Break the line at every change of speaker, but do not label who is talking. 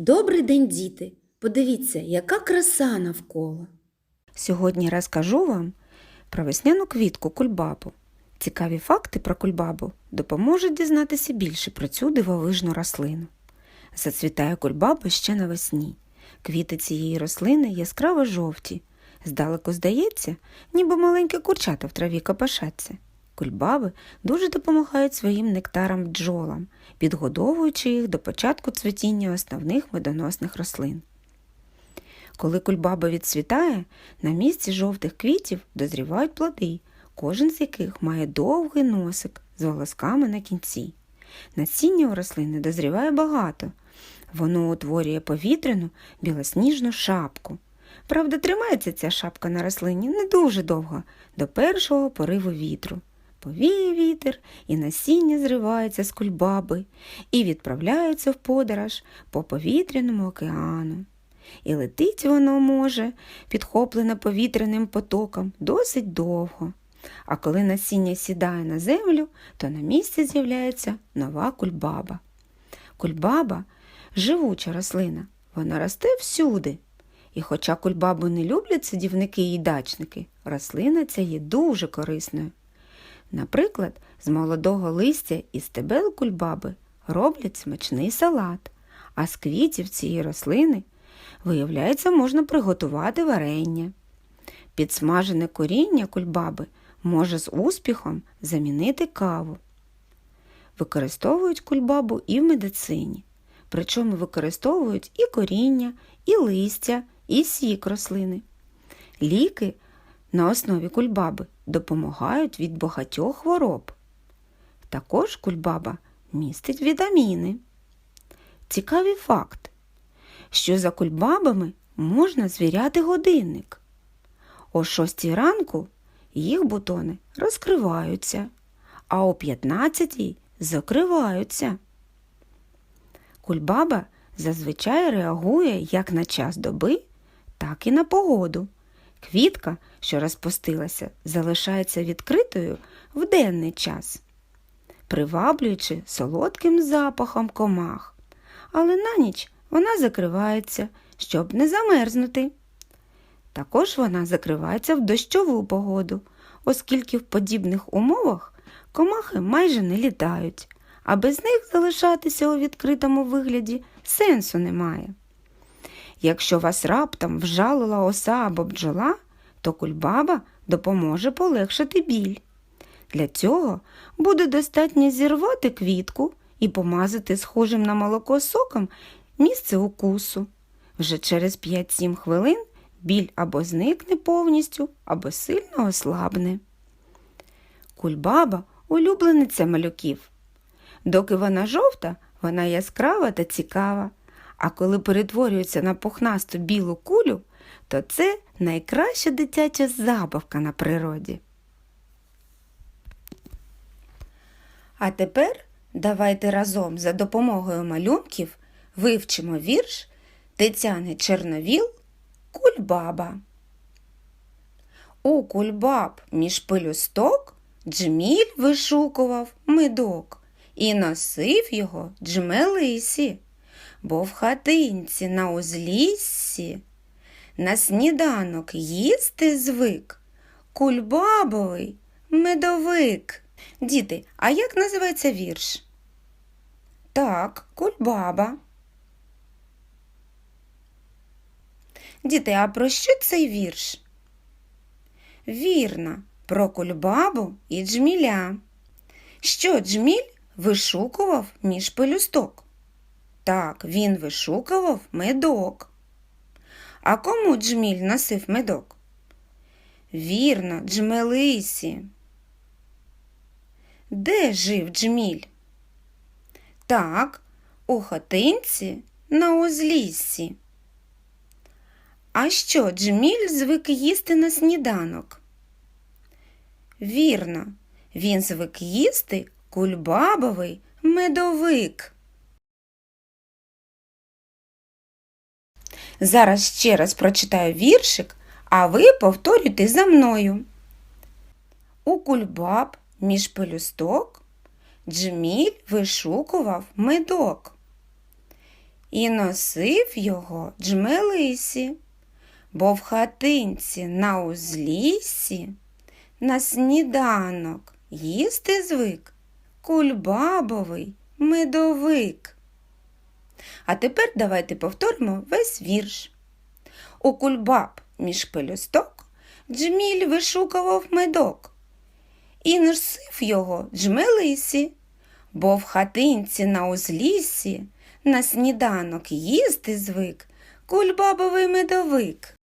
Добрий день, діти! Подивіться, яка краса навколо.
Сьогодні розкажу вам про весняну квітку кульбабу. Цікаві факти про кульбабу допоможуть дізнатися більше про цю дивовижну рослину. Зацвітає кульбаба ще навесні. Квіти цієї рослини яскраво жовті. Здалеку здається, ніби маленькі курчата в траві копошаться. Кульбаби дуже допомагають своїм нектарам бджолам, підгодовуючи їх до початку цвітіння основних медоносних рослин. Коли кульбаба відцвітає, на місці жовтих квітів дозрівають плоди, кожен з яких має довгий носик з волосками на кінці. Насіння у рослини дозріває багато. Воно утворює повітряну білосніжну шапку. Правда, тримається ця шапка на рослині не дуже довго, до першого пориву вітру. Повіє вітер, і насіння зривається з кульбаби і відправляється в подорож по повітряному океану. І летить воно може, підхоплене повітряним потоком, досить довго. А коли насіння сідає на землю, то на місці з'являється нова кульбаба. Кульбаба живуча рослина, вона росте всюди. І хоча кульбабу не люблять садівники і дачники, рослина ця є дуже корисною. Наприклад, з молодого листя і стебел кульбаби роблять смачний салат, а з квітів цієї рослини, виявляється, можна приготувати варення. Підсмажене коріння кульбаби може з успіхом замінити каву. Використовують кульбабу і в медицині, причому використовують і коріння, і листя, і сік рослини. Ліки на основі кульбаби допомагають від багатьох хвороб. Також кульбаба містить вітаміни. Цікавий факт, що за кульбабами можна звіряти годинник. О 6 ранку їх бутони розкриваються, а о 15 закриваються. Кульбаба зазвичай реагує як на час доби, так і на погоду. Квітка, що розпустилася, залишається відкритою в денний час, приваблюючи солодким запахом комах, але на ніч вона закривається, щоб не замерзнути. Також вона закривається в дощову погоду, оскільки в подібних умовах комахи майже не літають, а без них залишатися у відкритому вигляді сенсу немає. Якщо вас раптом вжалила оса або бджола, то кульбаба допоможе полегшити біль. Для цього буде достатньо зірвати квітку і помазати схожим на молоко соком місце укусу. Вже через 5-7 хвилин біль або зникне повністю, або сильно ослабне. Кульбаба улюблениця малюків. Доки вона жовта, вона яскрава та цікава, а коли перетворюється на пухнасту білу кулю, то це найкраща дитяча забавка на природі. А тепер давайте разом за допомогою малюнків вивчимо вірш Тетяни Черновіл Кульбаба. У кульбаб між пелюсток джміль вишукував медок і носив його джмелисі, бо в хатинці на узліссі на сніданок їсти звик кульбабовий медовик. Діти, а як називається вірш? Так, кульбаба. Діти, а про що цей вірш? Вірно, про кульбабу і джміля. Що джміль вишукував між пелюсток? Так, він вишукував медок. А кому джміль носив медок? Вірно, джмелисі. Де жив джміль? Так, у хатинці на узліссі. А що джміль звик їсти на сніданок? Вірно, він звик їсти кульбабовий медовик. Зараз ще раз прочитаю віршик, а ви повторюйте за мною. У кульбаб між пелюсток джміль вишукував медок і носив його джмелисі, бо в хатинці на узліссі на сніданок їсти звик кульбабовий медовик. А тепер давайте повторимо весь вірш. У кульбаб між пелюсток джміль вишукував медок і носив його джмелисі, бо в хатинці на узліссі на сніданок їсти звик кульбабовий медовик.